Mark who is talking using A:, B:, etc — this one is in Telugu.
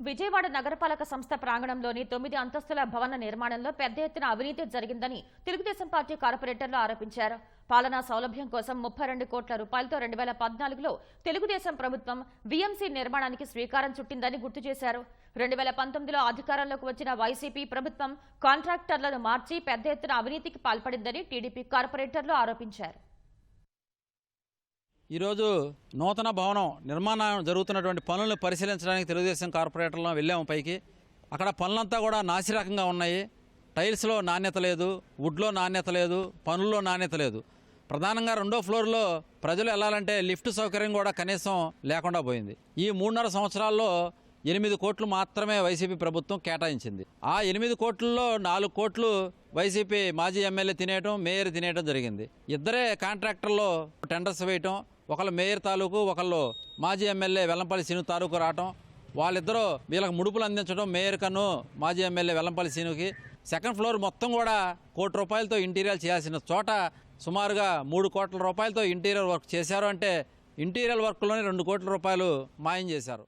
A: విజయవాడ నగరపాలక సంస్థ ప్రాంగణంలోని తొమ్మిది అంతస్తుల భవన నిర్మాణంలో పెద్ద ఎత్తున అవినీతి జరిగిందని తెలుగుదేశం పార్టీ కార్పొరేటర్లు ఆరోపించారు. పాలనా సౌలభ్యం కోసం ముప్పై రెండు కోట్ల రూపాయలతో రెండు వేల పద్నాలుగులో తెలుగుదేశం ప్రభుత్వం వీఎంసీ నిర్మాణానికి శ్రీకారం చుట్టిందని గుర్తు చేశారు. రెండు వేల పంతొమ్మిదిలో అధికారంలోకి వచ్చిన వైసీపీ ప్రభుత్వం కాంట్రాక్టర్లను మార్చి పెద్ద ఎత్తున అవినీతికి పాల్పడిందని టీడీపీ కార్పొరేటర్లు ఆరోపించారు.
B: ఈరోజు నూతన భవనం నిర్మాణం జరుగుతున్నటువంటి పనులను పరిశీలించడానికి తెలుగుదేశం కార్పొరేటర్లో వెళ్ళాము పైకి. అక్కడ పనులంతా కూడా నాసిరకంగా ఉన్నాయి. టైల్స్లో నాణ్యత లేదు వుడ్లో నాణ్యత లేదు పనుల్లో నాణ్యత లేదు. ప్రధానంగా రెండో ఫ్లోర్లో ప్రజలు వెళ్ళాలంటే లిఫ్ట్ సౌకర్యం కూడా కనీసం లేకుండా పోయింది. ఈ మూడున్నర సంవత్సరాల్లో ఎనిమిది కోట్లు మాత్రమే వైసీపీ ప్రభుత్వం కేటాయించింది. ఆ ఎనిమిది కోట్లలో నాలుగు కోట్లు వైసీపీ మాజీ ఎమ్మెల్యే తినేయటం మేయర్ తినేయటం జరిగింది. ఇద్దరే కాంట్రాక్టర్లో టెండర్స్ వేయటం ఒకళ్ళు మేయర్ తాలూకు ఒకళ్ళు మాజీ ఎమ్మెల్యే వెల్లంపల్లి సీను తాలూకు రావటం వాళ్ళిద్దరూ వీళ్ళకి ముడుపులు అందించడం మేయర్ కన్ను మాజీ ఎమ్మెల్యే వెల్లంపల్లి సీనుకి. సెకండ్ ఫ్లోర్ మొత్తం కూడా కోటి రూపాయలతో ఇంటీరియర్ చేయాల్సిన చోట సుమారుగా మూడు కోట్ల రూపాయలతో ఇంటీరియర్ వర్క్ చేశారు అంటే ఇంటీరియర్ వర్క్లోనే రెండు కోట్ల రూపాయలు మాయం చేశారు.